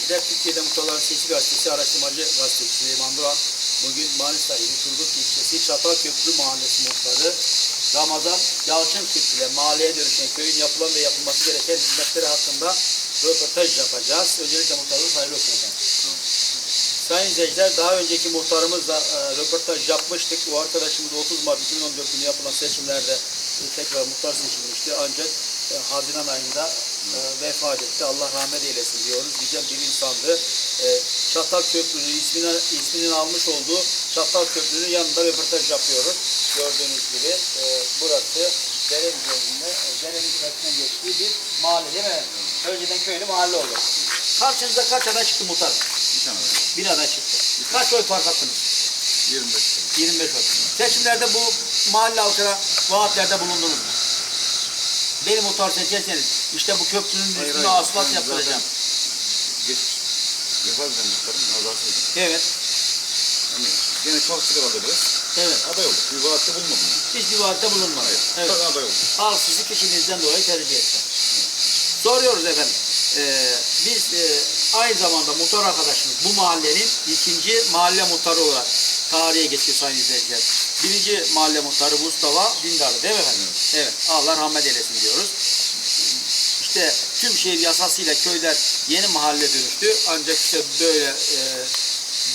izleyiciler, Türkiye'de Muhtarların Sesi Gazetesi araştırmacı gazeteci Süleyman Duran bugün Manisa ili Turgut ilçesi Çatalköprü Mahallesi muhtarı Ramazan Yalçın Türk ile mahalleye dönüşen köyün yapılan ve yapılması gereken hizmetleri hakkında röportaj yapacağız. Öncelikle muhtarımız hayırlı olsun efendim. Sayın izleyiciler daha önceki muhtarımızla e, röportaj yapmıştık. O arkadaşımız 30 Mart 2014 günü yapılan seçimlerde e, tekrar muhtar seçilmişti. Ancak e, Haziran ayında e, vefat etti. Allah rahmet eylesin diyoruz. Güzel bir insandı. E, Çatal Köprü'nün ismini, isminin almış olduğu Çatal Köprü'nün yanında röportaj yapıyoruz. Gördüğünüz gibi e, burası dere üzerinde, derenin içerisinden geçtiği bir mahalle değil mi? Önceden köylü mahalle oldu. Karşınıza kaç aday çıktı muhtar? Bir tane. Bir aday çıktı. Kaç oy fark attınız? 25 tane. 25 oy. Seçimlerde bu mahalle halkına vaatlerde bulundunuz mu? Beni muhtar seçerseniz işte bu köprünün Hayır, üstüne hayır. asfalt Ben yaptıracağım. Yaparız ben muhtarım. Azalsın. Evet. Yani gene çok sıkı aldı biraz. Evet. Aday olduk. Bir vaatte bulmadım yani. Hiçbir vaatte bulunmadı. Hayır. Evet. Evet. aday olduk. Halk sizi kişiliğinizden dolayı tercih etti. Soruyoruz efendim. Ee, biz e, aynı zamanda muhtar arkadaşımız bu mahallenin ikinci mahalle muhtarı olarak tarihe geçiyor sayın izleyiciler. Birinci mahalle muhtarı Mustafa Dindar'ı değil mi efendim? Evet. Allah rahmet eylesin diyoruz. İşte tüm şehir yasasıyla köyler yeni mahalle dönüştü. Ancak işte böyle e,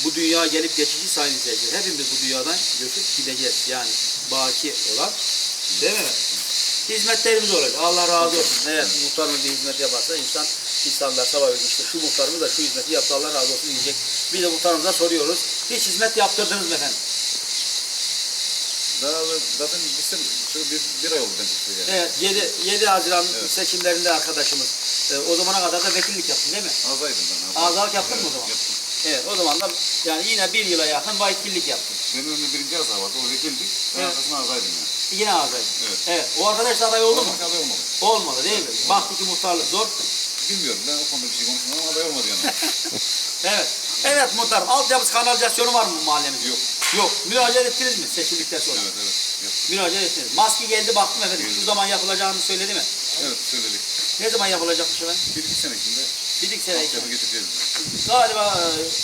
bu dünya gelip geçici sayın izleyiciler. Hepimiz bu dünyadan göçüp gideceğiz. Yani baki olan. Değil mi? Hizmetlerimiz olacak. Allah razı olsun. Evet, muhtarımız bir hizmet yaparsa insan insanlar sabah işte şu muhtarımız da şu hizmeti yaptı Allah razı olsun diyecek. Biz de muhtarımıza soruyoruz. Hiç hizmet yaptırdınız mı efendim? Daha da- zaten bizim şu bir, bir ay oldu ben çıktı yani. Evet, 7, 7 Haziran Evet. seçimlerinde arkadaşımız. e, o zamana kadar da vekillik yaptın değil mi? Azaydım ben. azay. Azalık yaptın mı o zaman? Yaptım. Evet, o zaman da yani yine bir yıla yakın vekillik yaptın. Benim önümde birinci azay vardı. O vekildik. Ben Evet. arkasına azaydım yani. Yine adayım. Evet. Evet, o arkadaş da aday oldu mu? Ama aday olmadı. Olmadı değil mi? Baktı ki muhtarlık zor. Bilmiyorum. Ben o konuda bir şey konuşmadım ama aday olmadı yani. Evet. Evet muhtarım. Altyapısı kanalizasyonu var mı mahallemizde? Yok. Yok. Müracaat ettiniz mi seçildikten sonra? Evet evet. Yaptım. Müracaat ettiniz. Maske geldi baktım efendim. Şu zaman yapılacağını söyledi mi? Evet söyledik. Ne zaman yapılacakmış efendim? Bir iki sene içinde Bir iki sene içinde. altyapı getireceğiz. Galiba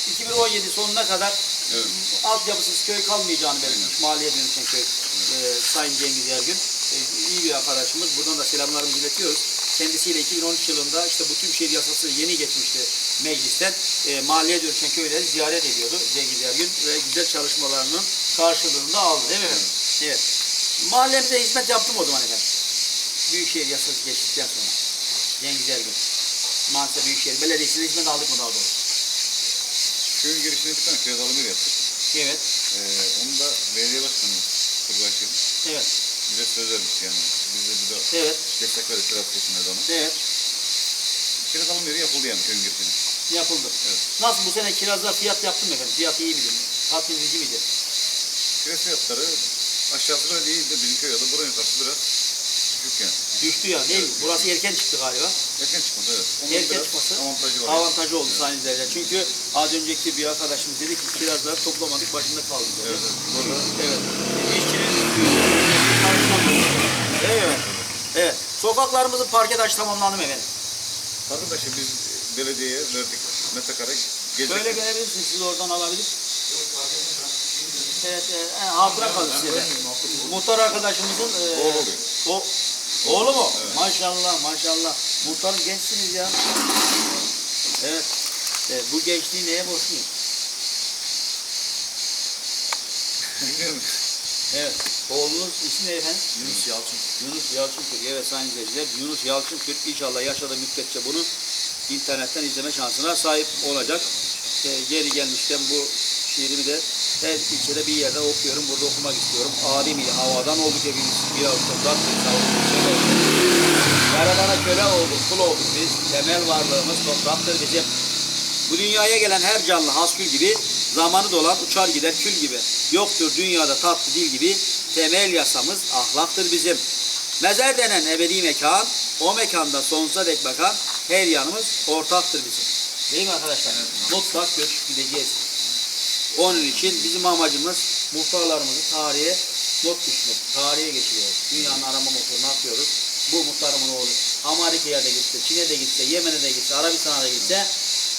e, 2017 sonuna kadar Evet. altyapısız köy kalmayacağını belirtmiş. Mahalleye dönüşen köy. E, Sayın Cengiz Ergün. E, iyi bir arkadaşımız. Buradan da selamlarımızı iletiyoruz. Kendisiyle 2013 yılında işte bu tüm şehir yasası yeni geçmişti meclisten. E, mahalleye dönüşen köyleri ziyaret ediyordu Cengiz Ergün ve güzel çalışmalarının karşılığında aldı değil mi efendim? Evet. Mahallemize hizmet yaptım o zaman efendim. Büyükşehir yasası geçtikten sonra. Cengiz Ergün. Manisa Büyükşehir Belediyesi'ne hizmet aldık mı daha doğrusu? Köyün girişine bir tane kiralı bir yaptık. Evet. Ee, onu da belediye başkanı Şirin Evet. bize söz vermiş yani. Biz de bize Evet. destek verdik kira seçimlerde ona. Evet. Kiralı yeri yapıldı yani köyün girişine. Yapıldı. Evet. Nasıl bu sene kirazda fiyat yaptın mı efendim? Fiyatı iyi miydi? Tatmin edici miydi? Kira fiyatları aşağısı böyle değil de bizim köy adı buranın yukarısı biraz düşük yani. Düştü ya değil mi? Burası erken çıktı galiba. Erken çıkmadı evet. Onun Erken biraz çıkması avantajı var. Avantajı oldu sayın izleyiciler. Çünkü az önceki bir arkadaşımız dedi ki kirazları toplamadık başında kaldık dedi. Evet, evet. Burada Evet. İşçinin Evet. Evet. Sokaklarımızın parke taşı tamamlandı mı efendim? arkadaşı biz belediyeye verdik metrekare gelecek. Böyle gelebilirsiniz. Siz oradan alabilir. Evet, e, e, hatıra kalır size. Muhtar arkadaşımızın e, Oğlu oluyor. O, oğlu mu? Evet. Maşallah, maşallah. Muhtarım gençsiniz ya. Evet. E, bu gençliği neye borçluyum? Bilmiyorum. Evet. Oğlunuz ismi ne efendim? Yunus Yalçın. Yunus Yalçın Türk. Evet sayın izleyiciler. Yunus Yalçın Türk inşallah yaşadığı müddetçe bunu internetten izleme şansına sahip olacak. E, geri gelmişken bu şiirimi de her ilçede bir yerde okuyorum. Burada okumak istiyorum. Adem ile havadan olduk hepimiz. Bir olduk. Yaradana köle olduk, kul olduk biz. Temel varlığımız topraktır bizim. Bu dünyaya gelen her canlı haskül gibi, zamanı dolan uçar gider kül gibi. Yoktur dünyada tatlı dil gibi, temel yasamız ahlaktır bizim. Mezar denen ebedi mekan, o mekanda sonsuza dek bakan her yanımız ortaktır bizim. Değil mi arkadaşlar? Mutlak göçüp gideceğiz. Onun için bizim amacımız muhtarlarımızı tarihe not düşmek, tarihe geçiriyoruz. Dünyanın arama motorunu atıyoruz. Bu muhtarımın oğlu Amerika'ya da gitse, Çin'e de gitse, Yemen'e de gitse, Arabistan'a da gitse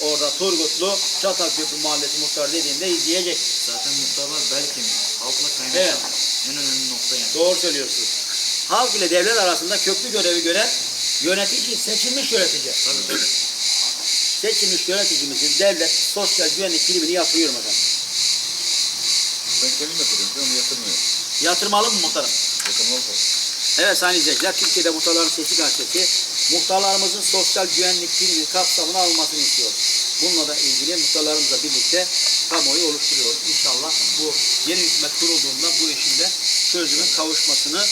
orada Turgutlu Çatalköprü Mahallesi muhtarı dediğinde izleyecek. Zaten muhtarlar belki mi? Halkla kaynaşan Evet. en önemli nokta yani. Doğru söylüyorsunuz. Halk ile devlet arasında köprü görevi gören yönetici, seçilmiş yönetici. Tabii tabii. Seçilmiş yöneticimizin devlet sosyal güvenlik primini yatırıyorum efendim. Ben kendim yatırıyorum. Şu anda yatırmıyor. Yatırmalı mı muhtarım? Yatırmalı tabii. Evet sayın izleyiciler, Türkiye'de Muhtarların Sesi Gazetesi muhtarlarımızın sosyal güvenlik primi kapsamına almasını istiyor. Bununla da ilgili muhtarlarımızla birlikte kamuoyu oluşturuyoruz. İnşallah bu yeni hükümet kurulduğunda bu işin de çözüme kavuşmasını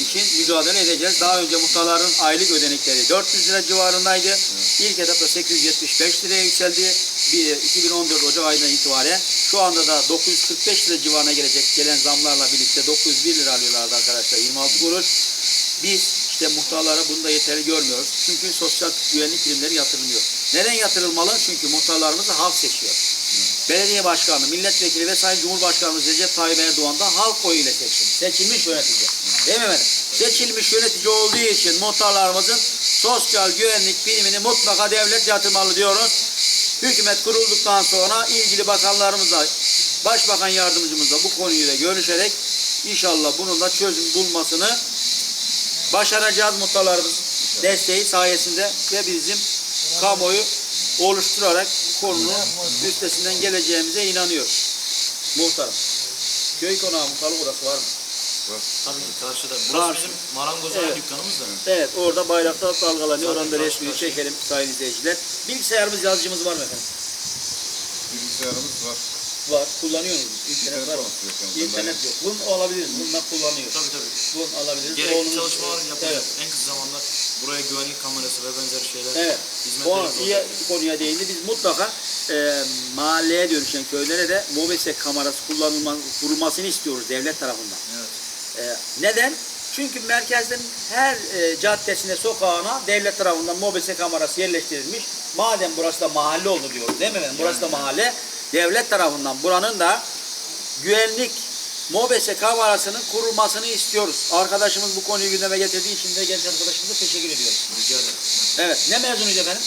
için mücadele edeceğiz. Daha önce muhtarların aylık ödenekleri 400 lira civarındaydı. İlk etapta 875 liraya yükseldi. Bir- 2014 Ocak ayından itibaren şu anda da 945 lira civarına gelecek gelen zamlarla birlikte 901 lira alıyorlardı arkadaşlar 26 kuruş. Biz işte muhtarlara bunu da yeterli görmüyoruz. Çünkü sosyal güvenlik primleri yatırılmıyor. Neden yatırılmalı? Çünkü muhtarlarımızı halk seçiyor. Belediye başkanı, milletvekili ve Sayın Cumhurbaşkanımız Recep Tayyip Erdoğan da halk oyuyla seçilmiş. Seçilmiş yönetici. Değil mi efendim? Seçilmiş yönetici olduğu için muhtarlarımızın sosyal güvenlik primini mutlaka devlet yatırmalı diyoruz. Hükümet kurulduktan sonra ilgili bakanlarımızla, başbakan yardımcımızla bu konuyu da görüşerek inşallah bunun da çözüm bulmasını başaracağız muhtarlarımız desteği sayesinde ve bizim kamuoyu oluşturarak konunun üstesinden geleceğimize inanıyoruz. Muhtarım. Köy konağı muhtarlık odası var mı? Tabii ki karşıda. Karşı. Burası bizim marangozlar Evet. dükkanımız da. Evet orada bayraklar dalgalanıyor. Zaten Oranda karşı resmini karşıya. çekelim sayın izleyiciler. Bilgisayarımız yazıcımız var mı efendim? Bilgisayarımız var. Var. Kullanıyor musunuz? İnternet var mı? İnternet yok. Bunu alabiliriz. Bundan kullanıyor. Tabii tabii. Bunu alabiliriz. Gerekli Oğlunuz- çalışmalar yapılacak. Evet. En kısa zamanda buraya güvenlik kamerası ve benzeri şeyler Evet. hizmetleri O iyi konuya değindi. Biz mutlaka e, mahalleye dönüşen köylere de MOBESE kamerası kullanılma, kurulmasını istiyoruz devlet tarafından. Evet. E, neden? Çünkü merkezden her e, caddesine, sokağına devlet tarafından MOBESE kamerası yerleştirilmiş. Madem burası da mahalle oldu diyoruz değil mi efendim? Burası da mahalle. Devlet tarafından buranın da güvenlik MOBESE kamerasının kurulmasını istiyoruz. Arkadaşımız bu konuyu gündeme getirdiği için de genç arkadaşımıza teşekkür ediyoruz. Rica ederim. Evet. Ne mezunuydu efendim?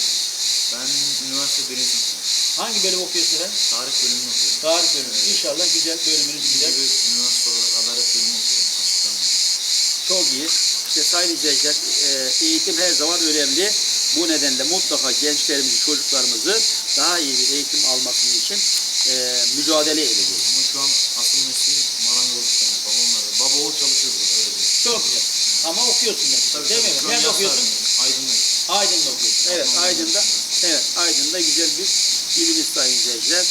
Ben üniversite birinci sınıfım. Hangi bölüm okuyorsun efendim? Tarih bölümünü okuyorum. Tarih bölümü. İnşallah güzel bölümünüz güzel. gibi üniversite olarak adalet bölümü okuyorum. Çok iyi. İşte sayın izleyiciler e, eğitim her zaman önemli. Bu nedenle mutlaka gençlerimizi, çocuklarımızı daha iyi bir eğitim almasını için e, mücadele edeceğiz. Ama şu an asıl mesleğim marangozluk yani. Babamla da. Baba oğul çalışıyor burada öyle diyeyim. Çok güzel. Ama okuyorsun da. Değil mi? Şu an Nerede okuyorsun? Aydın'dayım. Aydın'da okuyorsun. Evet Aydın'da. Evet Aydın'da güzel bir ilimiz sayın izleyiciler.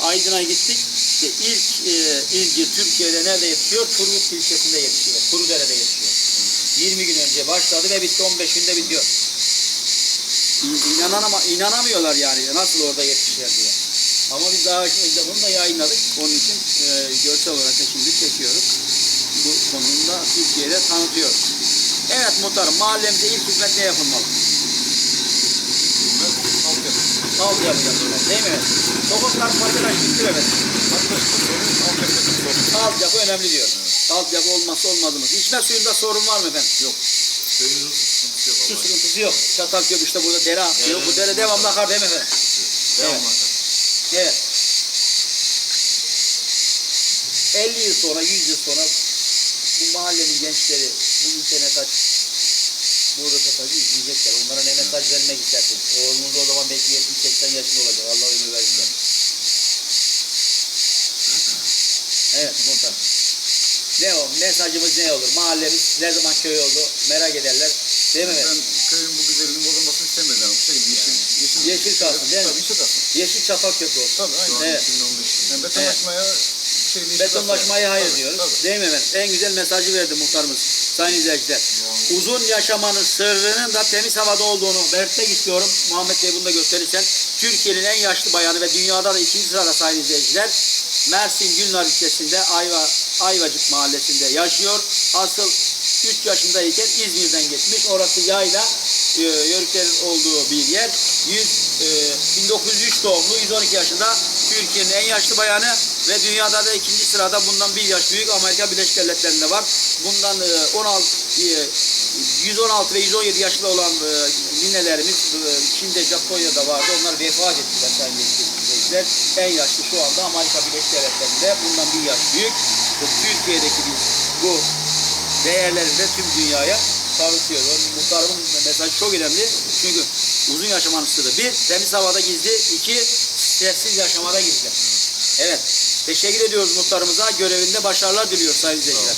Aydın'a gittik. İşte ilk e, ilgi Türkiye'de nerede yetişiyor? Turgut ilçesinde yetişiyor. Kurudere'de yetişiyor. 20 gün önce başladı ve bitti 15 günde bitiyor. İ- İnanama, inanamıyorlar yani nasıl orada yetişiyor diye. Ama biz daha önce bunu da yayınladık. Onun için e, görsel olarak da şimdi çekiyoruz. Bu konuyu da Türkiye'de tanıtıyoruz. Evet muhtarım mahallemize ilk hizmet ne yapılmalı? Alt yapacağız değil mi? Sokaklar sorun altyapı sorun. Altyapı önemli diyor. Altyapı olmazsa olmazımız. İçme suyunda sorun var mı efendim? Yok. Yok. Su sıkıntısı yok. Çatalköy işte burada dere akıyor. Bu dere devamlı akar değil mi efendim? Devam Evet. bakalım. Evet. 50 yıl sonra, 100 yıl sonra bu mahallenin gençleri bu internet aç, bu röportajı izleyecekler. Onlara ne mesaj vermek istersin? Oğlunuz o zaman belki 70-80 yaşında olacak. Allah ömür verirse. Evet muhtar. Ne o? Mesajımız ne olur? Mahallemiz ne zaman köy oldu? Merak ederler. Değil mi? Ben köyün bu güzelliğinin bozulmasını istemiyorum. Yani. Şekilde yeşil, yeşil, Yeşil kalsın, değil mi? Tabii yeşil kalsın. Yeşil çatal köprü olsun. Tabii aynen. Evet. 2015 yılı. Yani betonlaşmaya şey yeşil Betonlaşmaya hayır Tabii, diyoruz. Tabii. Değil mi efendim? En güzel mesajı verdi muhtarımız. Sayın izleyiciler. Uzun yaşamanın sırrının da temiz havada olduğunu belirtmek istiyorum. Muhammed Bey bunu da gösterirsen. Türkiye'nin en yaşlı bayanı ve dünyada da ikinci sırada sayın izleyiciler. Mersin Gülnar ilçesinde Ayva, Ayvacık mahallesinde yaşıyor. Asıl 3 yaşındayken İzmir'den gitmiş. Orası yayla e, yörüklerin olduğu bir yer. 100, e, 1903 doğumlu 112 yaşında Türkiye'nin en yaşlı bayanı ve dünyada da ikinci sırada bundan bir yaş büyük Amerika Birleşik Devletleri'nde var. Bundan e, 16 e, 116 ve 117 yaşında olan e, ninelerimiz e, Çin'de, Japonya'da vardı. Onlar vefat ettiler sayın. En yaşlı şu anda Amerika Birleşik Devletleri'nde. Bundan bir yaş büyük. Türkiye'deki biz bu değerlerini de tüm dünyaya tanıtıyoruz. Muhtarımın mesajı çok önemli. Çünkü uzun yaşamanın sırrı. Bir, temiz havada gizli. iki stressiz yaşamada gizli. Evet. Teşekkür ediyoruz muhtarımıza. Görevinde başarılar diliyoruz sayın izleyiciler.